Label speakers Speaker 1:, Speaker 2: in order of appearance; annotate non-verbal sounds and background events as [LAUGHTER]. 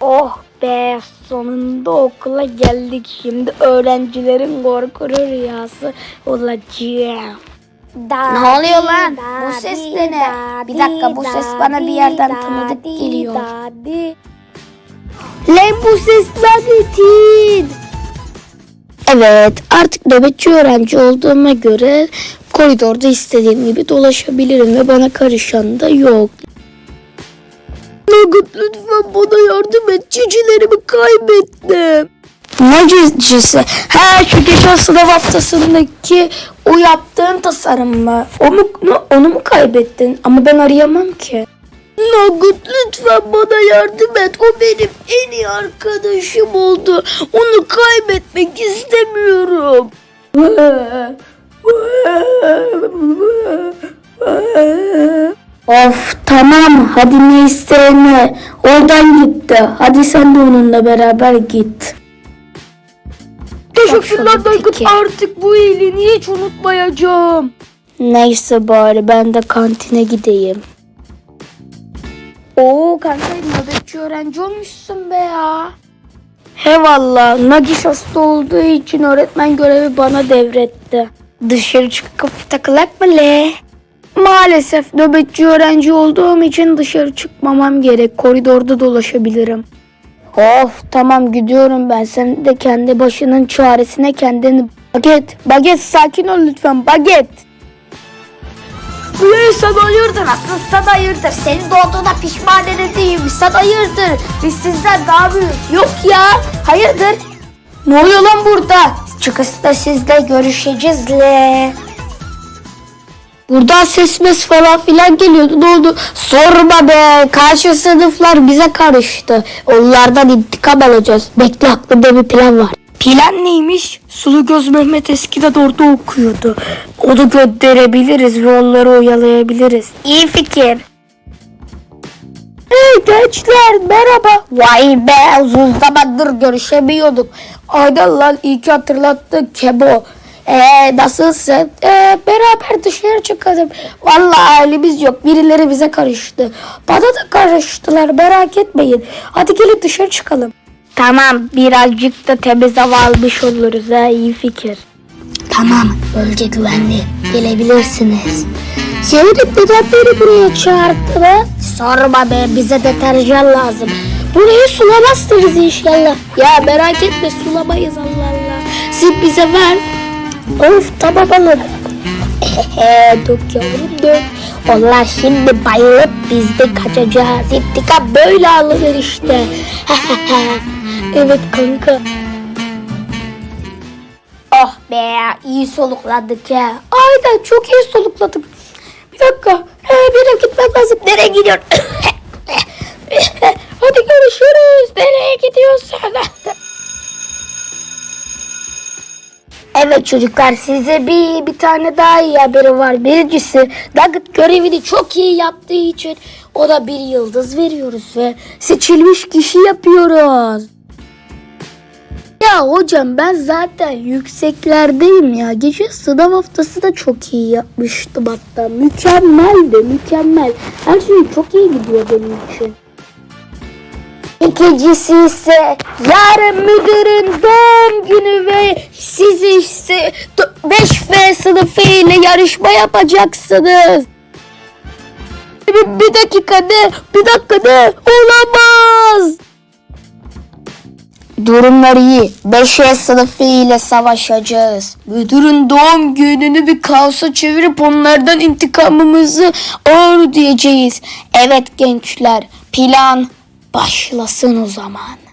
Speaker 1: Oh be sonunda okula geldik. Şimdi öğrencilerin korku rüyası olacağım.
Speaker 2: Ne oluyor lan? Bu ses de ne? Bir dakika bu ses bana bir yerden tanıdık geliyor.
Speaker 1: Lan bu sesler netin? Evet artık nöbetçi öğrenci olduğuma göre koridorda istediğim gibi dolaşabilirim ve bana karışan da yok. Nugget lütfen bana yardım et. Cicilerimi kaybettim. Ne cicisi? Ha şu geçen sınav haftasındaki o yaptığın tasarım mı? O mu, onu mu kaybettin? Ama ben arayamam ki. Nugget lütfen bana yardım et. O benim en iyi arkadaşım oldu. Onu kaybetmek istemiyorum. [LAUGHS] Of tamam hadi ne isteyene oradan gitti. Hadi sen de onunla beraber git. Teşekkürler Daykut artık bu iyiliğini hiç unutmayacağım. Neyse bari ben de kantine gideyim. Oo kanka nöbetçi öğrenci olmuşsun be ya. He valla Nagiş hasta olduğu için öğretmen görevi bana devretti. Dışarı çıkıp takılak mı le? Maalesef nöbetçi öğrenci olduğum için dışarı çıkmamam gerek. Koridorda dolaşabilirim. Of tamam gidiyorum ben. Sen de kendi başının çaresine kendini... Baget, Baget sakin ol lütfen Baget.
Speaker 2: Ulan sen hayırdır aslında sen hayırdır. Senin doğduğuna pişman edeceğim. Sen hayırdır. Biz sizden daha büyük. Yok ya hayırdır.
Speaker 1: Ne oluyor lan burada?
Speaker 2: Çıkışta sizle görüşeceğiz le.
Speaker 1: Buradan ses mes falan filan geliyordu. Ne oldu? Sorma be. Karşı sınıflar bize karıştı. Onlardan intikam alacağız. Bekle aklımda bir plan var. Plan neymiş? Sulu Göz Mehmet eskiden orada okuyordu. Onu gönderebiliriz ve onları oyalayabiliriz. İyi fikir. Hey gençler merhaba. Vay be uzun zamandır görüşemiyorduk. Aynen lan iyi ki hatırlattın Kebo. Ee, nasılsın? Ee, beraber dışarı çıkalım. Vallahi halimiz yok. Birileri bize karıştı. Bana da karıştılar merak etmeyin. Hadi gelin dışarı çıkalım. Tamam birazcık da temiz hava almış oluruz ha iyi fikir. Tamam bölge güvenli gelebilirsiniz. Zeynep neden beni buraya çağırdı be? Sorma be bize deterjan lazım. Burayı sulamazsınız inşallah. Ya merak etme sulamayız Allah Allah. Siz bize ver. Of tamam alın. dök yavrum dök. Onlar şimdi bayılıp biz de kaçacağız. İntikam böyle alınır işte. [LAUGHS] evet kanka.
Speaker 2: Oh be iyi solukladık ya.
Speaker 1: Aynen çok iyi solukladık. Bir dakika. Ee, benim gitmek lazım. Nereye gidiyorsun? [LAUGHS] Hadi görüşürüz. Nereye gidiyorsun? [LAUGHS] Evet çocuklar size bir bir tane daha iyi haberi var. Birincisi Nugget görevini çok iyi yaptığı için ona bir yıldız veriyoruz ve seçilmiş kişi yapıyoruz. Ya hocam ben zaten yükseklerdeyim ya. Geçen sınav haftası da çok iyi yapmıştım hatta. Mükemmeldi mükemmel. Her şey çok iyi gidiyor benim için. İkincisi ise yarın müdürün doğum günü ve siz ise 5F sınıfı ile yarışma yapacaksınız. Bir, bir dakika ne? Bir dakika ne? Olamaz. Durumlar iyi. 5E sınıfı ile savaşacağız. Müdürün doğum gününü bir kaosa çevirip onlardan intikamımızı ağır diyeceğiz. Evet gençler plan başlasın o zaman.